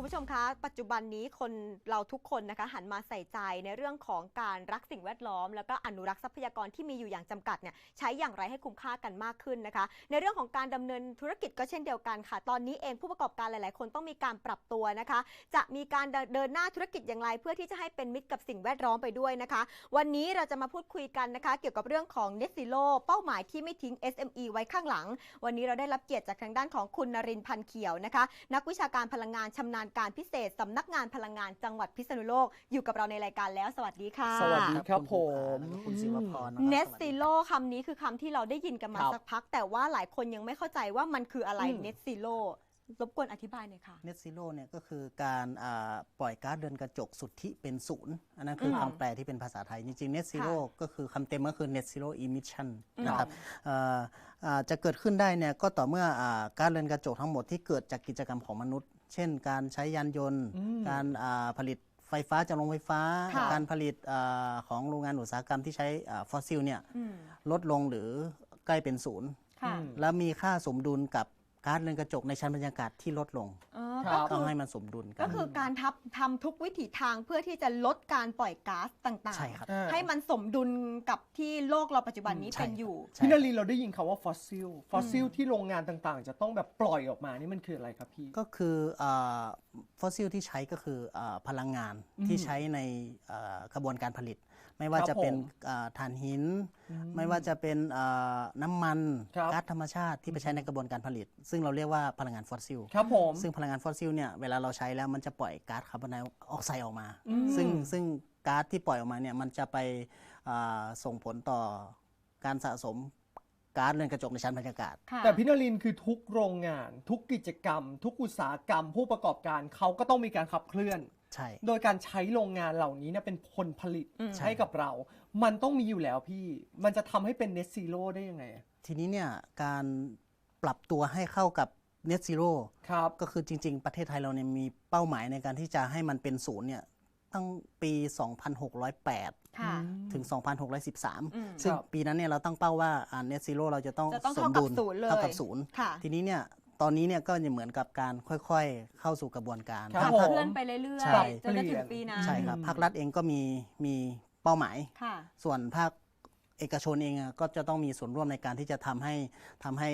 คุณผู้ชมคะ ปัจจุบันนี้คนเราทุกคนนะคะหันมาใส่ใจในเรื่องของการรักสิ่งแวดล้อม แล้วก็อนุรักษ์ทรัพยากรที่มีอยู่อย่างจำกัดเนี่ยใช้อย่างไรให้คุ้มค่ากันมากขึ้นนะคะ ในเรื่องของการดำเนินธุรกิจก็เช่นเดียวกันค่ะ ตอนนี้เองผู้ประกอบการหลาย ๆ คนต้องมีการปรับตัวนะคะ จะมีการเดินหน้าธุรกิจอย่างไร เพื่อที่จะให้เป็นมิตรกับสิ่งแวดล้อมไปด้วยนะคะ วันนี้เราจะมาพูดคุยกันนะคะ เกี่ยวกับเรื่องของ Net Zero เป้าหมายที่ไม่ทิ้ง SME ไว้ข้างหลัง วันนี้เราได้รับเกียรติจากทางด้านของคุณนรินพันเขียวนะคะ นักวิชาการพลังงานชำนาญการพิเศษสำนักงานพลังงานจังหวัดพิษณุโลก อยู่กับเราในรายการแล้ว สวัสดีค่ะ สวัสดีครับณผมแล้วก็คุณศิวพรนะครับ Net สวัสดี Zero คำนี้คือคำที่เราได้ยินกันมาครับสักพัก แต่ว่าหลายคนยังไม่เข้าใจว่ามันคืออะไรอืม Net Zero รบกวนอธิบายหน่อยค่ะ Net Zero เนี่ยก็คือการอ่าปล่อยก๊าซเรือนกระจกสุทธิเป็นศูนย์อันนั้นคือมคำแปลที่เป็นภาษาไทย จริงๆ Net Zero ก็คือคำเต็มก็คือ Net Zero Emission อืมนะครับอ่าอ่าจะเกิดขึ้นได้เนี่ยก็ต่อเมื่ออ่าก๊าซเรือนกระจกทั้งหมดที่เกิดจากกิจกรรมของมนุษย์ เช่น การใช้ยานยนต์อืมการอ่าผลิตไฟฟ้าจากโรงไฟฟ้าค่ะการผลิตอาของโรงงานอุตสาหกรรมที่ใช้ฟอสซิลเนี่ยอืมลดลงหรือใกล้เป็นศูนย์ค่ะอืมแล้วมีค่าสมดุลกับก๊าซเรือนกระจกในชั้นบรรยากาศที่ลดลงอ๋อ ครัก็บคืต้องอให้มันสมดุลกัก็น คือการทับทำทุกวิถีทางเพื่อที่จะลดการปล่อยก๊าซต่างใช่ครับอ่าให้มันสมดุลกับที่โลกเราปัจจุบันนี้ใช่เป็นอยู่ ใช่พี่นารีเราได้ยินคำว่าฟอสซิล ฟอสซิลที่โรงงานต่างๆ จะต้องแบบปล่อยออกมานี่มันคืออะไรครับพี่ ก็คือฟอสซิลที่ใช้ก็คืออาพลังงานอืมที่ใช้ในอ่ากระบวนการผลิต ไม่ว่าครับจะเป็นผมอ่าถ่านหิน ไม่ว่าจะเป็นอ่าน้ำมันครับ ก๊าซธรรมชาติที่ไปใช้ในกระบวนการผลิต ซึ่งเราเรียกว่าพลังงานฟอสซิล ครับผม ซึ่งพลังงานฟอสซิลเนี่ยเวลาเราใช้แล้วมันจะปล่อยก๊าซคาร์บอนไดออกไซด์ออกมาอืมซึ่งซึ่งก๊าซที่ปล่อยออกมาเนี่ยมันจะไปอ่าส่งผลต่อการสะสมก๊าซเรือนกระจกในชั้นบรรยากาศค่ะแต่พี่นารินคือทุกโรงงาน ทุกกิจกรรม ทุกอุตสาหกรรม ผู้ประกอบการเขาก็ต้องมีการขับเคลื่อนใช่โดยการใช้โรงงานเหล่านี้เนี่ยเป็นคนผลิตอืมให้กับเรา มันต้องมีอยู่แล้วพี่ มันจะทำให้เป็นเน t ซีโร่ได้ยังไงอะทีนี้เนี่ยการปรับตัวให้เข้ากับ Net Zero ครับก็คือจริง ๆ ประเทศไทยเราเนี่ยมีเป้าหมายในการที่จะให้มันเป็นศูนย์เนี่ยตั้งปี 2608ค่ะถึงอืม2613 ซึ่งครับปีนั้นเนี่ยเราตั้งเป้าว่าอ่า Net Zero เราจะต้องจะต้องสเท่ามกับดุลศูนย์เลยเท่ากับศูนย์ค่ะทีนี้เนี่ยตอนนี้เนี่ยก็จะเหมือนกับการค่อยๆ เข้าสู่กระบวนการครับขับผมเคลื่อนไปเรื่อยใช่ๆจนจะถึงปีนั้นใช่ครับอืมภาครัฐเองก็มีมีเป้าหมายค่ะส่วนภาคเอกชนเองอะก็จะต้องมีส่วนร่วมในการที่จะทำให้ทำให้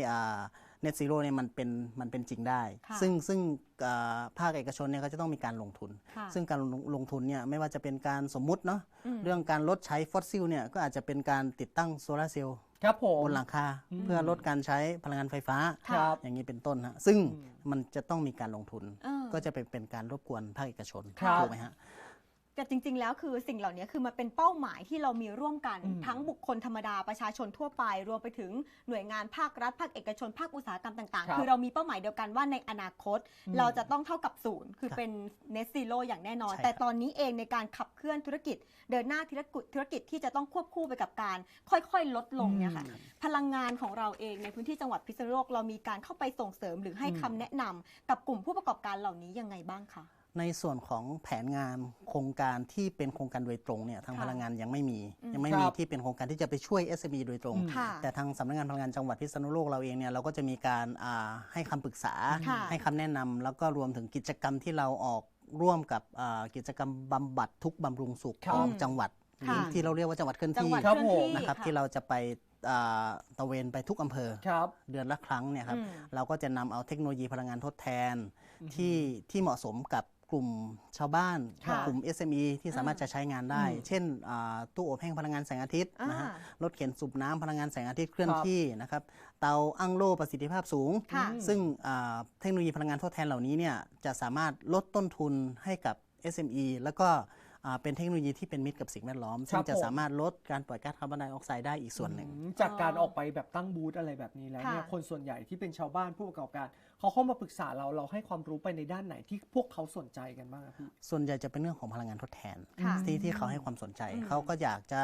เน็ตซีโร่เนี่ยมันเป็นมันเป็นจริงได้ ค่ะซึ่งซึ่งอ่าภาคเอกชนเนี่ยก็จะต้องมีการลงทุน ค่ะ ซึ่งการลงลงทุนเนี่ยไม่ว่าจะเป็นการสมมุติเนาะมเรื่องการลดใช้ฟอสซิลเนี่ยก็อาจจะเป็นการติดตั้งโซลาร์เซลล์ครับผม บนหลังคาอืมเพื่อลดการใช้พลังงานไฟฟ้าครับอย่างนี้เป็นต้นฮะซึ่งอืมมันจะต้องมีการลงทุน เออ ก็จะเป็นเป็นการรบกวนภาคเอกชนครับ ถูกไหมฮะ แต่จริง ๆ แล้วคือสิ่งเหล่านี้คือมันเป็นเป้าหมายที่เรามีร่วมกัน อืม ทั้งบุคคลธรรมดาประชาชนทั่วไป รวมไปถึงหน่วยงานภาครัฐภาคเอกชนภาคอุตสาหกรรมต่าง ครับๆคือเรามีเป้าหมายเดียวกันว่าในอนาคต อืมเราจะต้องเท่ากับศูนย์คือครับเป็น net zero อย่างแน่นอน ใช่แต่ครับตอนนี้เองในการขับเคลื่อนธุรกิจ เดินหน้าธุรกิจธุรกิจที่จะต้องควบคู่ไปกับการค่อยๆ ลดลงเนี่ยค่ะพลังงานของเราเองในพื้นที่จังหวัดพิษณุโลกเรามีการเข้าไปส่งเสริมหรือให้อืม คำแนะนำกับกลุ่มผู้ประกอบการเหล่านี้ยังไงบ้างคะ ในส่วนของแผนงานโครงการที่เป็นโครงการโดยตรงเนี่ยทางค่ะพลังงานยังไม่มีอืมยังไม่ครับมีที่เป็นโครงการที่จะไปช่วย SME โดยตรงอืมค่ะแต่ทางสำนักงานพลังงานจังหวัดพิษณุโลกเราเองเนี่ยเราก็จะมีการอ่าให้คำปรึกษาค่ะให้คำแนะนำแล้วก็รวมถึงกิจกรรมที่เราออกร่วมกับอ่ากิจกรรมบำบัดทุกข์บำรุงสุขครับของจังหวัดค่ะที่เราเรียกว่าจังหวัดเคลื่อนจังที่หวัดครับเคลื่อนผมที่นะครับที่เราจะไปอ่าตระเวนไปทุกอำเภอครับเดือนละครั้งเนี่ยครับอืมเราก็จะนำเอาเทคโนโลยีพลังงานทดแทนที่ที่เหมาะสมกับ กลุ่มชาวบ้าน ค่ะกลุ่ม SME ที่สามารถจะใช้งานได้อืมเช่นอ่าตู้อบแห้งพลังงานแสงอาทิตย์นะฮะอ่ารถเข็นสูบน้ำพลังงานแสงอาทิตย์เคลื่อนครับ ที่นะครับเตาอั้งโล่ประสิทธิภาพสูง ค่ะซึ่งอ่าเทคโนโลยีพลังงานทดแทนเหล่านี้เนี่ยจะสามารถลดต้นทุนให้กับ SME แล้วก็อ่าเป็นเทคโนโลยีที่เป็นมิตรกับสิ่งแวดล้อม ซึ่งจะผม สามารถลดการปล่อยก๊าซคาร์บอนไดออกไซด์ได้อีกส่วนหนึ่ง อืมจากการออกไปแบบตั้งบูธอะไรแบบนี้แล้วเนี่ยค่ะ คนส่วนใหญ่ที่เป็นชาวบ้านผู้ประกอบการ เขาเข้ามาปรึกษาเราเราให้ความรู้ไปในด้านไหนที่พวกเขาสนใจกันบ้างอะพี่ส่วนใหญ่จะเป็นเรื่องของพลังงานทดแทน ค่ะที่ที่เขาให้ความสนใจอืมเขาก็อยากจะ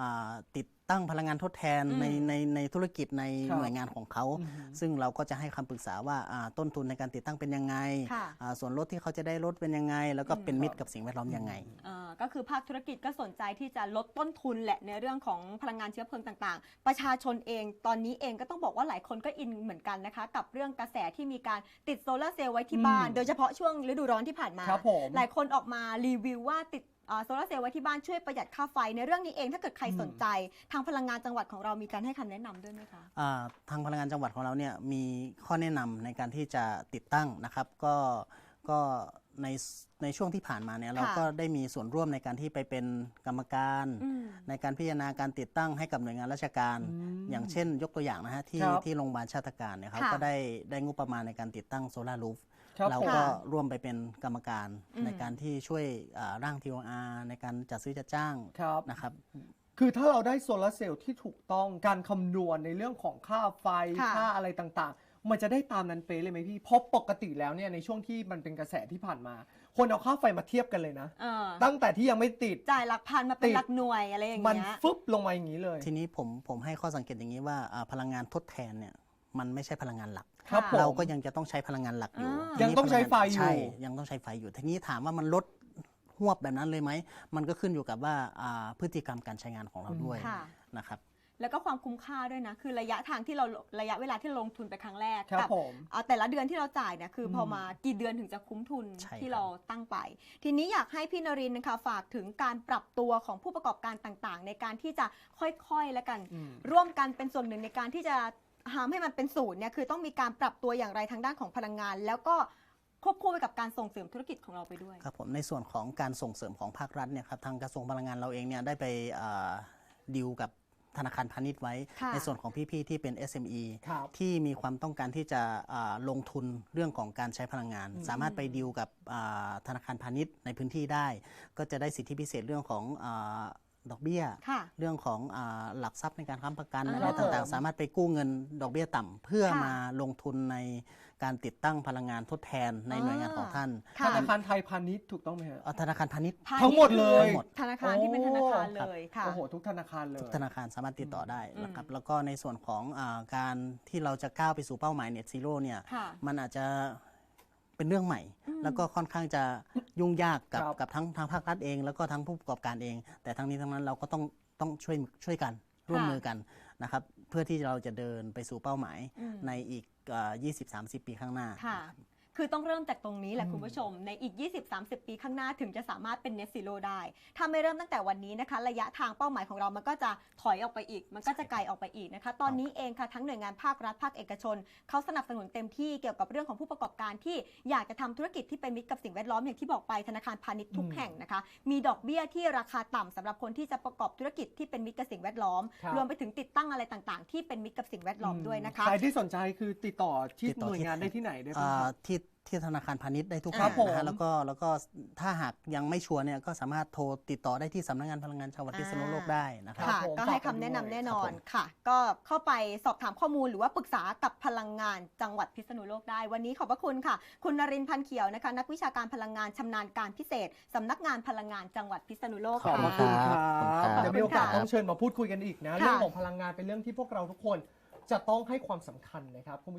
อ่าติด ตั้งพลังงานทดแทนอืมในในในธุรกิจในครับหน่วยงานของเขาอือฮึซึ่งเราก็จะให้คำปรึกษาว่าอ่าต้นทุนในการติดตั้งเป็นยังไงค่ะอ่าส่วนลดที่เขาจะได้ลดเป็นยังไง แล้วก็อืมเป็นมิตรกับสิ่งแวดล้อมยังไงเอ่อก็คือภาคธุรกิจก็สนใจที่จะลดต้นทุนแหละในเรื่องของพลังงานเชื้อเพลิงต่างๆ ประชาชนเองตอนนี้เองก็ต้องบอกว่าหลายคนก็อินเหมือนกันนะคะ กับเรื่องกระแสที่มีการติดโซลาร์เซลล์ไว้ที่บ้านอืมโดยเฉพาะช่วงฤดูร้อนที่ผ่านมาครับผมหลายคนออกมารีวิวว่าติดอ่า โซลาร์เซลล์ไว้ที่บ้านช่วยประหยัดค่าไฟ ในเรื่องนี้เองถ้าเกิดใครอืมสนใจ ทางพลังงานจังหวัดของเรามีการให้คำแนะนำด้วยไหมคะ อ่าทางพลังงานจังหวัดของเราเนี่ยมีข้อแนะนำในการที่จะติดตั้งนะครับ ก็ก็ในในช่วงที่ผ่านมาเนี่ยเราก็ได้มีส่วนร่วมในการที่ไปเป็นกรรมการ อืม ในการพิจารณาการติดตั้งให้กับหน่วยงานราชการอืมอย่างเช่น ยกตัวอย่างนะฮะที่ครับ ที่โรงพยาบาลชาติการเนี่ยเขาค่ะ ก็ได้ได้งบประมาณในการติดตั้งโซลารูฟ ครับเราผมก็ร่วมไปเป็นกรรมการอืม ในการที่ช่วยอ่าร่าง TOR ในการจัดซื้อจัดจ้างครับ นะครับ คือถ้าเราได้โซลาร์เซลล์ที่ถูกต้องการคำนวณในเรื่องของค่าไฟค่ะ ค่าอะไรต่างๆ มันจะได้ตามนั้นเป๊ะเลยไหมพี่ เพราะปกติแล้วเนี่ยในช่วงที่มันเป็นกระแสที่ผ่านมา คนเอาค่าไฟมาเทียบกันเลยนะ เออตั้งแต่ที่ยังไม่ติด จ่ายหลักพันมาเป็นติดหลักหน่วยอะไรอย่างมันเงี้ย ฟึบลงมาอย่างนี้เลย ทีนี้ผมผมให้ข้อสังเกตอย่างนี้ว่าอ่าพลังงานทดแทนเนี่ย มันไม่ใช่พลังงานหลัก ครับผม เราก็ยังจะต้องใช้พลังงานหลักอยู่อ่า ทีนี้ยังต้องใช้ไฟอยู่ ใช่ยังต้องใช้ไฟอยู่ทีนี้ถามว่ามันลดหวบแบบนั้นเลยไหมมันก็ขึ้นอยู่กับว่าอ่าพฤติกรรมการใช้งานของเราด้วยค่ะ นะครับ แล้วก็ความคุ้มค่าด้วยนะ คือระยะทางที่เราระยะเวลาที่เราลงทุนไปครั้งแรกครับกัผม เอาแต่ละเดือนที่เราจ่ายเนี่ยคืออม พอมากี่เดือนถึงจะคุ้มทุนใช่ที่ครับ เราตั้งไป ทีนี้อยากให้พี่นรินทร์นะคะฝากถึงการปรับตัวของผู้ประกอบการต่างๆ ในการที่จะค่อยๆแล้วกัน อืม ร่วมกันเป็นส่วนหนึ่งในการที่จะ ทำให้มันเป็นศูนย์เนี่ยคือต้องมีการปรับตัวอย่างไรทางด้านของพลังงาน แล้วก็ควบคู่ไปกับการส่งเสริมธุรกิจของเราไปด้วย ครับผมในส่วนของการส่งเสริมของภาครัฐเนี่ยครับทางกระทรวงพลังงานเราเองเนี่ยได้ไปอ่าดีลกับธนาคารพาณิชย์ไว้ค่ะในส่วนของพี่ๆที่เป็น SME ครับที่มีความต้องการที่จะอ่าลงทุนเรื่องของการใช้พลังงานอืมสามารถไปดีลกับอ่าธนาคารพาณิชย์ในพื้นที่ได้ ก็จะได้สิทธิพิเศษเรื่องของอา ดอกเบี้ย ค่ะเรื่องของอาหลักทรัพย์ในการค้ำประกันอ่าอะไรต่างๆ สามารถไปกู้เงินดอกเบี้ยต่ำเพื่อค่ะมาลงทุนในการติดตั้งพลังงานทดแทนในหน่วยงานของท่านค่ะธนาคารไทยพาณิชย์ถูกต้องไหมฮะ เอาธนาคารพาณิชย์พาณิชย์ ทั้งหมดเลยคือธนาคารที่เป็นธนาคารโอ้ เลยค่ะ โอ้โหทุกธนาคารเลย ทุกธนาคารสามารถติดต่อได้นะครับอืมแล้วก็ในส่วนของอาการที่เราจะก้าวไปสู่เป้าหมาย Net Zero เนี่ย ค่ะ มันอาจจะ เป็นเรื่องใหม่อืมแล้วก็ค่อนข้างจะยุ่งยากกับครับกับทั้งทางภาครัฐเอง แล้วก็ทั้งผู้ประกอบการเอง แต่ทั้งนี้ทั้งนั้นเราก็ต้องต้องช่วยช่วยกันร่วมมือกันนะครับเพื่อที่เราจะเดินไปสู่เป้าหมายอืมในอีกเอ่อ20-30 ปีข้างหน้า ค่ะคือต้องเริ่มจากตรงนี้แหละอืมคุณผู้ชม ในอีก 20-30 ปีข้างหน้าถึงจะสามารถเป็นเน z ซิโ o ได้ ถ้าไม่เริ่มตั้งแต่วันนี้นะคะ ระยะทางเป้าหมายของเรามันก็จะถอยออกไปอีก มันก็จะไกลออกไปอีกนะคะ ตอนนี้เองค่ะทั้งหน่วยงานภาครัฐภาคเอกชนเขาสนับสนุนเต็มที่เกี่ยวกับเรื่องของผู้ประกอบการที่อยากจะทำธุรกิจที่เป็นมิตรกับสิ่งแวดล้อมอย่างที่บอกไปธนาคารพาณิชย์ทุกอืมแห่งนะคะ มีดอกเบี้ยที่ราคาต่ำสำหรับคนที่จะประกอบธุรกิจที่เป็นมิตรกับสิ่งแวดล้อมครับรวมไปถึงติดตั้งอะไรต่างๆ ที่เป็นมิตรกับสิ่งแวดล้อมด้วยนะคะใครที่สนใจคือติดต่อที่ติดต่อหน่วยที่งานได้ที่ไหนได้บ้างอ่าครับที่ที่ธนาคารพาณิชย์ได้ทุกครัแห่บงผม นะฮะแล้วก็แล้วก็ถ้าหากยังไม่ชัวร์เนี่ยก็สามารถโทรติดต่อได้ที่สำนักงานพลังงานจังหวัดพิษณุโลกได้นะครับ ค่ะ ผมก็ให้ฝากคำไว้แนะนำด้วยแน่นครับอผนมค่ะ ก็เข้าไปสอบถามข้อมูลหรือว่าปรึกษากับพลังงานจังหวัดพิษณุโลกได้ วันนี้ขอบพระคุณค่ะ คุณนรินทร์พันธ์เขียวนะคะ นักวิชาการพลังงานชำนาญการพิเศษสำนักงานพลังงานจังหวัดพิษณุโลกขอบพระค่ะคุณคขรัอบคุณครับ บเดี๋ยวมีโอกาสขอบคุณค่ะต้องเชิญมาพูดคุยกันอีกนะ ค่ะ เรื่องของพลังงานเป็นเรื่องที่พวกเราทุกคนจะต้องให้ความสำคัญนะครับคุณผู้ชม